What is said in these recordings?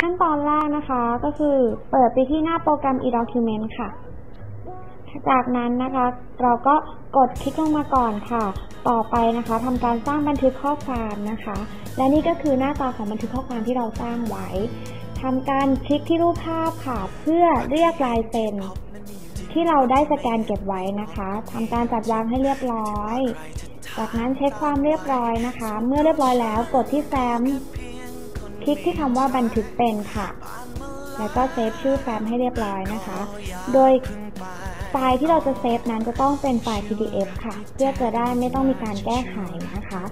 ขั้นตอนแรกนะคะก็คือเปิดไปที่หน้าโปรแกรม e-document ค่ะ จากนั้นนะคะ เราก็กดคลิกลงมาก่อนค่ะ ต่อไปนะคะทำการสร้างบันทึกข้อความนะคะ และนี่ก็คือหน้าตาของบันทึกข้อความที่เราสร้างไว้ทำการคลิกที่รูปภาพค่ะ เพื่อเรียกลายเซ็นที่เราได้สแกนเก็บไว้นะคะทำการจัดวางให้เรียบร้อย จากนั้นเช็คความเรียบร้อยนะคะ เมื่อเรียบร้อยแล้วกดที่แฟ้ม คลิกที่คำว่าบันทึกเป็นค่ะ แล้วก็เซฟชื่อแฟ้มให้เรียบร้อยนะคะ โดยไฟล์ที่เราจะเซฟนั้นจะต้องเป็นไฟล์ PDF ค่ะ เพื่อจะได้ไม่ต้องมีการแก้ไขนะคะ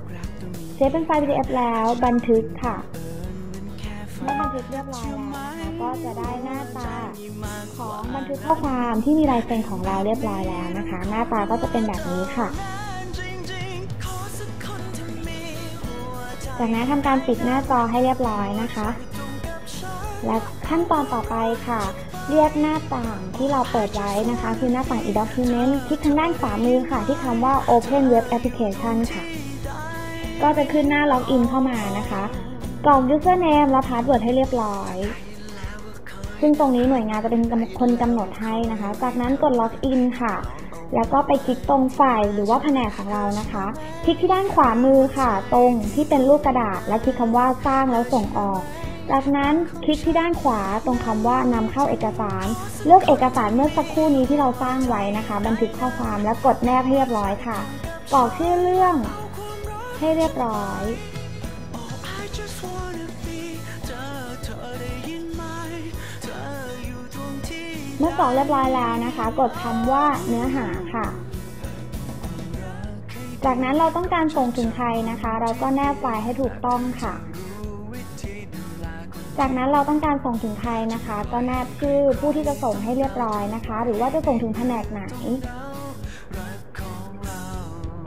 เซฟเป็นไฟล์ PDF แล้วบันทึกค่ะ เมื่อบันทึกเรียบร้อยแล้วก็จะได้หน้าตาของบันทึกข้อความที่มีลายเซ็นของเราเรียบร้อยแล้วนะคะ หน้าตาก็จะเป็นแบบนี้ค่ะ จากนั้นทำการปิดหน้าจอให้เรียบร้อยนะคะ และขั้นตอนต่อไปค่ะ เรียกหน้าต่างที่เราเปิดไว้นะคะ คือหน้าต่าง e-document คลิกทางด้านขวามือค่ะ ที่คำว่า open web application ค่ะ ก็จะขึ้นหน้าล็อกอินเข้ามานะคะกรอก username และ password ให้เรียบร้อยซึ่งตรงนี้หน่วยงานจะเป็นคนกำหนดให้นะคะ จากนั้นกดล็อกอินค่ะ แล้วก็ไปคลิกตรงฝ่ายหรือว่าแผนกของเรานะคะ คลิกที่ด้านขวามือค่ะ ตรงที่เป็นรูปกระดาษ และคลิกคำว่าสร้างแล้วส่งออก จากนั้นคลิกที่ด้านขวาตรงคำว่านำเข้าเอกสาร เลือกเอกสารเมื่อสักครู่นี้ที่เราสร้างไว้นะคะ บันทึกข้อความและกดแนบให้เรียบร้อยค่ะกรอกชื่อเรื่องให้เรียบร้อย เมื่อกรอกเรียบร้อยแล้วนะคะ กดคำว่าเนื้อหาค่ะ จากนั้นเราต้องการส่งถึงใครนะคะ เราก็แนบไฟล์ให้ถูกต้องค่ะ จากนั้นเราต้องการส่งถึงใครนะคะ ก็แนบชื่อผู้ที่จะส่งให้เรียบร้อยนะคะ หรือว่าจะส่งถึงแผนกไหน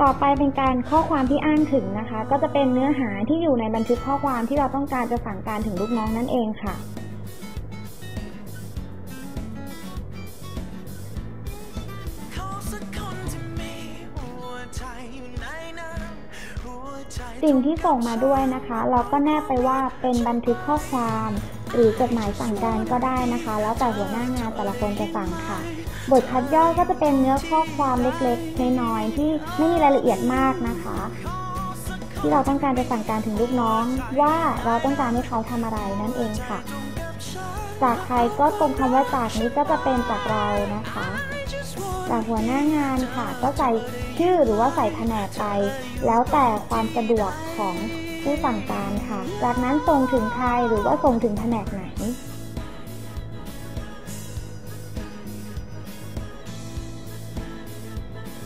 ต่อไปเป็นการข้อความที่อ้างถึงนะคะ ก็จะเป็นเนื้อหาที่อยู่ในบันทึกข้อความที่เราต้องการจะสั่งการถึงลูกน้องนั่นเองค่ะ สิ่งที่ส่งมาด้วยนะคะ เราก็แนบไปว่าเป็นบันทึกข้อความ หรือจดหมายสั่งการก็ได้นะคะ แล้วแต่หัวหน้างานแต่ละคนจะสั่งค่ะ บทคัดย่อก็จะเป็นเนื้อข้อความเล็กๆน้อยๆที่ไม่มีรายละเอียดมากนะคะ ที่เราต้องการจะสั่งการถึงลูกน้อง ว่าเราต้องการให้เขาทำอะไรนั่นเองค่ะ จากใครก็ตรงคำว่าจากนี้ก็จะเป็นจากเรานะคะ จากหัวหน้างานค่ะก็ใส่ ชื่อหรือว่าใส่แผนกไป แล้วแต่ความสะดวกของผู้สั่งการค่ะ จากนั้นส่งถึงใครหรือว่าส่งถึงแผนกไหน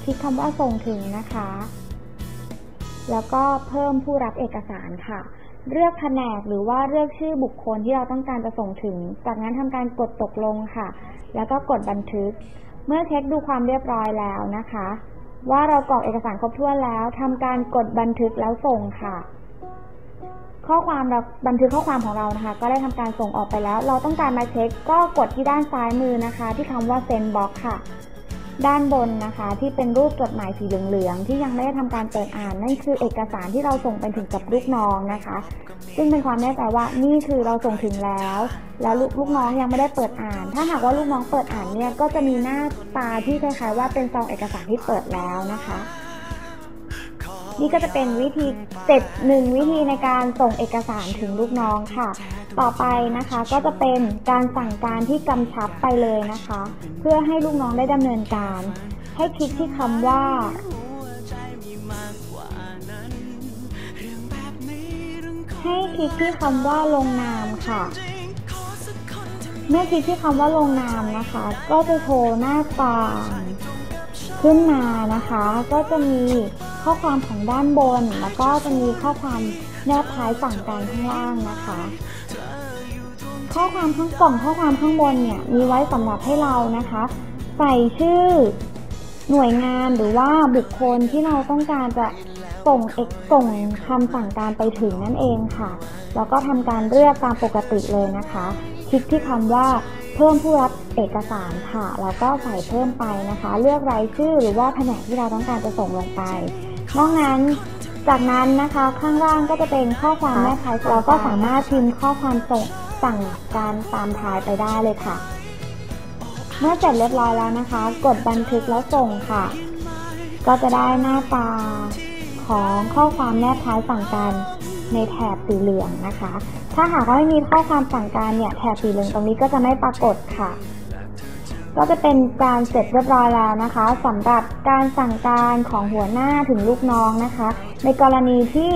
คลิกคำว่าส่งถึงนะคะ แล้วก็เพิ่มผู้รับเอกสารค่ะ เลือกแผนกหรือว่าเลือกชื่อบุคคลที่เราต้องการจะส่งถึง จากนั้นทำการกดตกลงค่ะ แล้วก็กดบันทึก เมื่อเช็คดูความเรียบร้อยแล้วนะคะ ว่าเรากรอกเอกสารครบถ้วนแล้วทำการกดบันทึกแล้วส่งค่ะ ข้อความเราบันทึกข้อความของเรานะคะ ก็ได้ทำการส่งออกไปแล้ว เราต้องการมาเช็คก็กดที่ด้านซ้ายมือนะคะ ที่คำว่าเซนบ็อกค่ะ ด้านบนนะคะที่เป็นรูปจดหมายสีเหลืองๆที่ยังไม่ได้ทำการเปิดอ่าน นั่นคือเอกสารที่เราส่งไปถึงกับลูกน้องนะคะ ซึ่งเป็นความแน่ใจว่านี่คือเราส่งถึงแล้ว แล้วลูกลูกน้องยังไม่ได้เปิดอ่าน ถ้าหากว่าลูกน้องเปิดอ่านเนี่ยก็จะมีหน้าตาที่คล้ายๆว่าเป็นซองเอกสารที่เปิดแล้วนะคะนี่ก็จะเป็นวิธีเจ็ดหนึ่งวิธีในการส่งเอกสารถึงลูกน้องค่ะ ต่อไปนะคะก็จะเป็นการสั่งการที่กำชับไปเลยนะคะ เพื่อให้ลูกน้องได้ดำเนินการ ให้คลิกที่คำว่าให้คลิกที่คำว่าลงนามค่ะ เมื่อคลิกที่คำว่าลงนามนะคะ ก็จะโชว์หน้าต่างขึ้นมานะคะ ก็จะมี ข้อความของด้านบน แล้วก็จะมีข้อความแนบท้ายสั่งการข้างล่างนะคะ ข้อความข้างกล่องข้อความข้างบนเนี่ยมีไว้สำหรับให้เรานะคะ ใส่ชื่อหน่วยงานหรือว่าบุคคลที่เราต้องการจะส่งเอกส่งคำสั่งการไปถึงนั่นเองค่ะ แล้วก็ทำการเลือกตามปกติเลยนะคะ คลิกที่คำว่าเพิ่มผู้รับเอกสารค่ะ แล้วก็ใส่เพิ่มไปนะคะ เลือกรายชื่อหรือว่าแผนกที่เราต้องการจะส่งลงไป นอกนั้นจากนั้นนะคะข้างล่างก็จะเป็นข้อความแม่ท้ายเราก็สามารถพิมพ์ข้อความส่งสั่งการตามท้ายไปได้เลยค่ะ เมื่อเสร็จเรียบร้อยแล้วนะคะ กดบันทึกแล้วส่งค่ะ ก็จะได้หน้าตาของข้อความแนบท้ายสั่งการในแถบสีเหลืองนะคะ ถ้าหากว่าไม่มีข้อความสั่งการเนี่ยแถบสีเหลืองตรงนี้ก็จะไม่ปรากฏค่ะ ก็จะเป็นการเสร็จเรียบร้อยแล้วนะคะสำหรับการสั่งการของหัวหน้าถึงลูกน้องนะคะ ในกรณีที่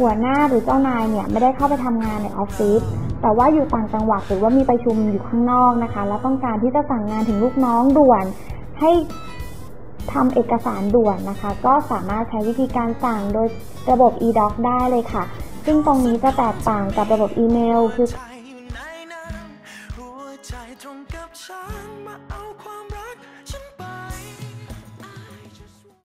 หัวหน้าหรือเจ้านายเนี่ยไม่ได้เข้าไปทำงานในออฟฟิศแต่ว่าอยู่ต่างจังหวัดหรือว่ามีประชุมอยู่ข้างนอกนะคะ แล้วต้องการที่จะสั่งงานถึงลูกน้องด่วน ให้ทำเอกสารด่วนนะคะ ก็สามารถใช้วิธีการสั่งโดยระบบ e-doc ได้เลยค่ะ ซึ่งตรงนี้จะแตกต่างกับระบบอีเมลคือ